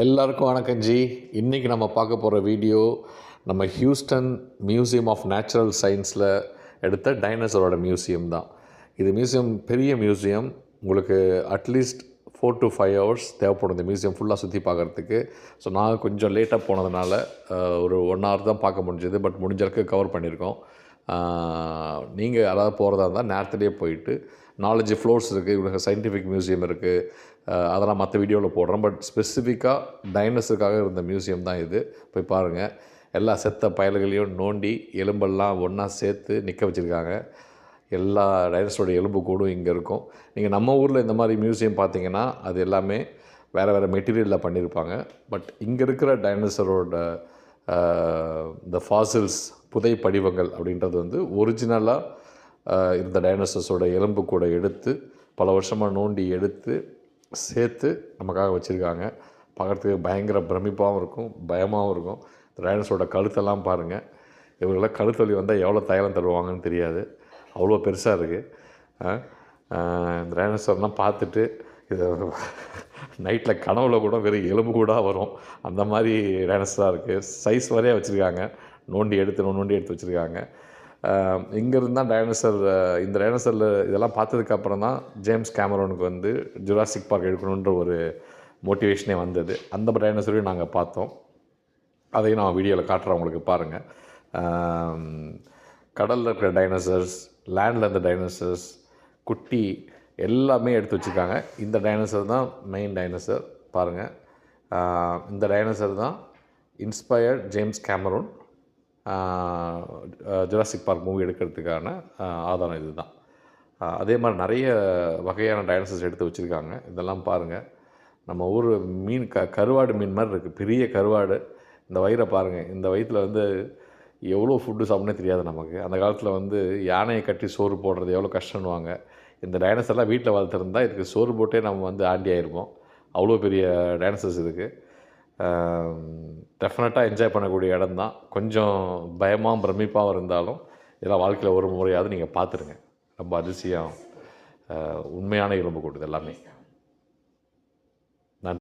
எல்லாருக்கும் வணக்கம் ஜி. இன்றைக்கி நம்ம பார்க்க போகிற வீடியோ நம்ம ஹியூஸ்டன் மியூசியம் ஆஃப் நேச்சுரல் சயின்ஸில் எடுத்த டைனோசரோட மியூசியம் தான். இது மியூசியம் பெரிய மியூசியம். உங்களுக்கு at least four to five hours தேவைப்படும் இந்த மியூசியம் ஃபுல்லாக சுற்றி பார்க்குறதுக்கு. ஸோ நான் கொஞ்சம் லேட்டாக போனதுனால ஒரு ஒன் ஹவர் தான் பார்க்க முடிஞ்சது. பட் முடிஞ்ச அளவுக்கு கவர் பண்ணியிருக்கோம். நீங்கள் யாராவது போகிறதா இருந்தால் நேரத்துலேயே போயிட்டு நாலேஜ் ஃப்ளோர்ஸ் இருக்குது இவங்க சயின்டிஃபிக் மியூசியம் இருக்குது அதெல்லாம் மற்ற வீடியோவில் போடுறோம். பட் ஸ்பெசிஃபிக்காக டைனஸுக்காக இருந்த மியூசியம் தான் இது. போய் பாருங்கள் எல்லா செத்த பயல்களையும் நோண்டி எலும்பெல்லாம் ஒன்றா சேர்த்து நிற்க வச்சுருக்காங்க. எல்லா டைனஸோடைய எலும்பு கூடும் இங்கே இருக்கும். நீங்கள் நம்ம ஊரில் இந்த மாதிரி மியூசியம் பார்த்தீங்கன்னா அது எல்லாமே வேறு வேறு மெட்டீரியலில் பண்ணியிருப்பாங்க பட் இங்கே இருக்கிற டைனோசரோட இந்த ஃபாசில்ஸ் புதை படிவங்கள் அப்படின்றது வந்து ஒரிஜினலாக இருந்த டைனோசர்ஸோட எலும்பு கூட எடுத்து பல வருஷமாக நோண்டி எடுத்து சேர்த்து நமக்காக வச்சுருக்காங்க. பார்க்குறதுக்கு பயங்கர பிரமிப்பாகவும் இருக்கும் பயமாகவும் இருக்கும். டைனோசரோட கழுத்தெல்லாம் பாருங்கள் இவங்களாம் கழுத்தொலி வந்தால் எவ்வளோ தைலம் தருவாங்கன்னு தெரியாது. அவ்வளோ பெருசாக இருக்குது இந்த டைனோசர்லாம் பார்த்துட்டு இதை நைட்டில் கனவுல கூட வெறும் எலும்பு கூட வரும். அந்த மாதிரி டைனோசராக இருக்குது சைஸ் வரையாக வச்சுருக்காங்க. நோண்டி எடுத்து நோண்டி எடுத்து வச்சுருக்காங்க. இங்கேருந்து தான் டைனோசர் இந்த டைனோசரில் இதெல்லாம் பார்த்ததுக்கப்புறம் தான் ஜேம்ஸ் கேமரோனுக்கு வந்து ஜுராசிக் பார்க் எடுக்கணுன்ற ஒரு மோட்டிவேஷனே வந்தது. அந்த டைனோசரையும் நாங்கள் பார்த்தோம். அதையும் நான் வீடியோவில் காட்டுறேன் உங்களுக்கு பாருங்கள் கடலில் இருக்கிற டைனோசர்ஸ் லேண்டில் இருந்த டைனோசர்ஸ் குட்டி எல்லாமே எடுத்து வச்சுருக்காங்க. இந்த டைனோசர் தான் மெயின் டைனோசர் பாருங்கள் இந்த டைனோசர் தான் inspired James Cameron Jurassic Park movie எடுக்கிறதுக்கான ஆதாரம் இதுதான். தான் அதே மாதிரி நிறைய வகையான டைனோசர்ஸ் எடுத்து வச்சுருக்காங்க. இதெல்லாம் பாருங்கள் நம்ம ஊர் மீன் க கருவாடு மீன் மாதிரி இருக்குது பெரிய கருவாடு. இந்த வயிறை பாருங்கள் இந்த வயிற்றில் வந்து எவ்வளோ ஃபுட்டு சாப்பிட்னே தெரியாது நமக்கு. அந்த காலத்தில் வந்து யானையை கட்டி சோறு போடுறது எவ்வளோ கஷ்டம்னுவாங்க. இந்த டைனோசர்லாம் வீட்டில் வளர்த்துருந்தா இதுக்கு சோறு போட்டே நம்ம வந்து ஆண்டி ஆகிருப்போம் அவ்வளோ பெரிய டைனோசர்ஸ் இருக்குது டெஃபினட்டாக என்ஜாய் பண்ணக்கூடிய இடம் தான் கொஞ்சம் பயமாக பிரமிப்பாகவும் இருந்தாலும் இதெல்லாம் வாழ்க்கையில் ஒரு முறையாவது நீங்கள் பார்த்துருங்க. ரொம்ப அதிசயம். உண்மையான எலும்பு கூட்டுது எல்லாமே.